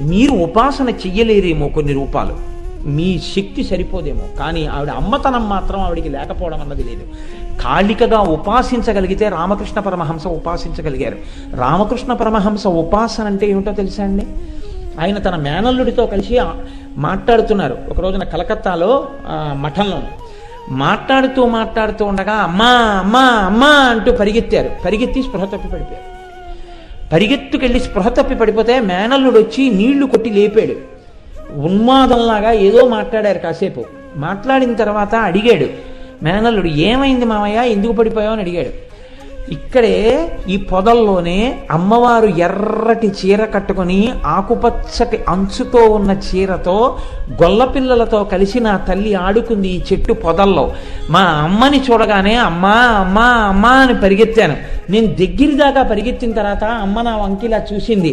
మీరు ఉపాసన చెయ్యలేరేమో కొన్ని రూపాలు. మీ శక్తి సరిపోదేమో. కానీ ఆవిడ అమ్మతనం మాత్రం ఆవిడికి లేకపోవడం అన్నది లేదు. కాళికగా ఉపాసించగలిగితే రామకృష్ణ పరమహంస ఉపాసించగలిగారు. రామకృష్ణ పరమహంస ఉపాసన అంటే ఏమిటో తెలుసా అండి? ఆయన తన మేనల్లుడితో కలిసి మాట్లాడుతున్నారు. ఒక రోజున కలకత్తాలో మఠంలో మాట్లాడుతూ మాట్లాడుతూ ఉండగా అమ్మా అమ్మా అమ్మా అంటూ పరిగెత్తారు. పరిగెత్తి స్పృహ తప్పి పడిపోయారు. పరిగెత్తుకెళ్ళి స్పృహ తప్పి పడిపోతే మేనల్లుడు వచ్చి నీళ్ళు కొట్టి లేపాడు. ఉన్మాదంలాగా ఏదో మాట్లాడారు కాసేపు. మాట్లాడిన తర్వాత అడిగాడు. మేనల్లుడు ఏమైంది మామయ్య? ఎందుకు పడిపోయావు? అని అడిగాడు. ఇక్కడే ఈ పొదల్లోనే అమ్మవారు ఎర్రటి చీర కట్టుకొని ఆకుపచ్చటి అంచుతో ఉన్న చీరతో గొల్లపిల్లలతో కలిసి నా తల్లి ఆడుకుంది ఈ చెట్టు పొదల్లో. మా అమ్మని చూడగానే అమ్మా అమ్మా అమ్మా అని పరిగెత్తాను. నేను దగ్గర దాకా పరిగెత్తిన తర్వాత అమ్మ నా వంకిలా చూసింది.